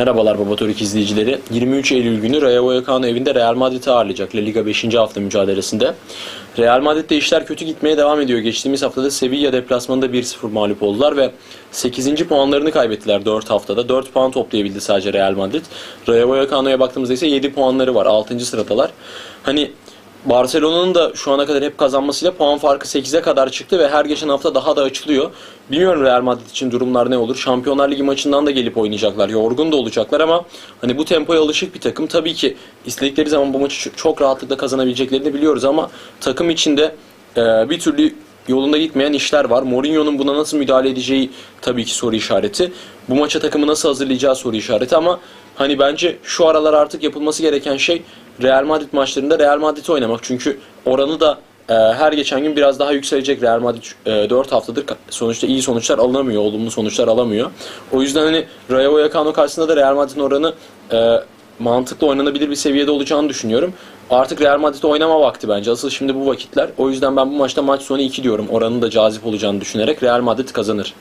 Merhabalar Baba izleyicileri. 23 Eylül günü Rayo Vallecano evinde Real Madrid'i ağırlayacak La Liga 5. hafta mücadelesinde. Real Madrid'de işler kötü gitmeye devam ediyor. Geçtiğimiz haftada Sevilla deplasmanında 1-0 mağlup oldular ve 8. puanlarını kaybettiler 4 haftada. 4 puan toplayabildi sadece Real Madrid. Rayo Vallecano'ya baktığımızda ise 7 puanları var. 6. sıradalar. Hani Barcelona'nın da şu ana kadar hep kazanmasıyla puan farkı 8'e kadar çıktı ve her geçen hafta daha da açılıyor. Bilmiyorum Real Madrid için durumlar ne olur. Şampiyonlar Ligi maçından da gelip oynayacaklar. Yorgun da olacaklar ama hani bu tempoya alışık bir takım. Tabii ki istedikleri zaman bu maçı çok rahatlıkla kazanabileceklerini biliyoruz ama takım içinde e, bir türlü yolunda gitmeyen işler var. Mourinho'nun buna nasıl müdahale edeceği tabii ki soru işareti. Bu maça takımı nasıl hazırlayacağı soru işareti ama hani bence şu aralar artık yapılması gereken şey Real Madrid maçlarında Real Madrid'i oynamak. Çünkü oranı da e, her geçen gün biraz daha yükselecek. Real Madrid e, 4 haftadır sonuçta iyi sonuçlar alamıyor, olumlu sonuçlar alamıyor. O yüzden hani Rayo Vallecano karşısında da Real Madrid'in oranı e, mantıklı oynanabilir bir seviyede olacağını düşünüyorum. Artık Real Madrid'de oynama vakti bence. Asıl şimdi bu vakitler. O yüzden ben bu maçta maç sonu 2 diyorum. Oranın da cazip olacağını düşünerek Real Madrid kazanır.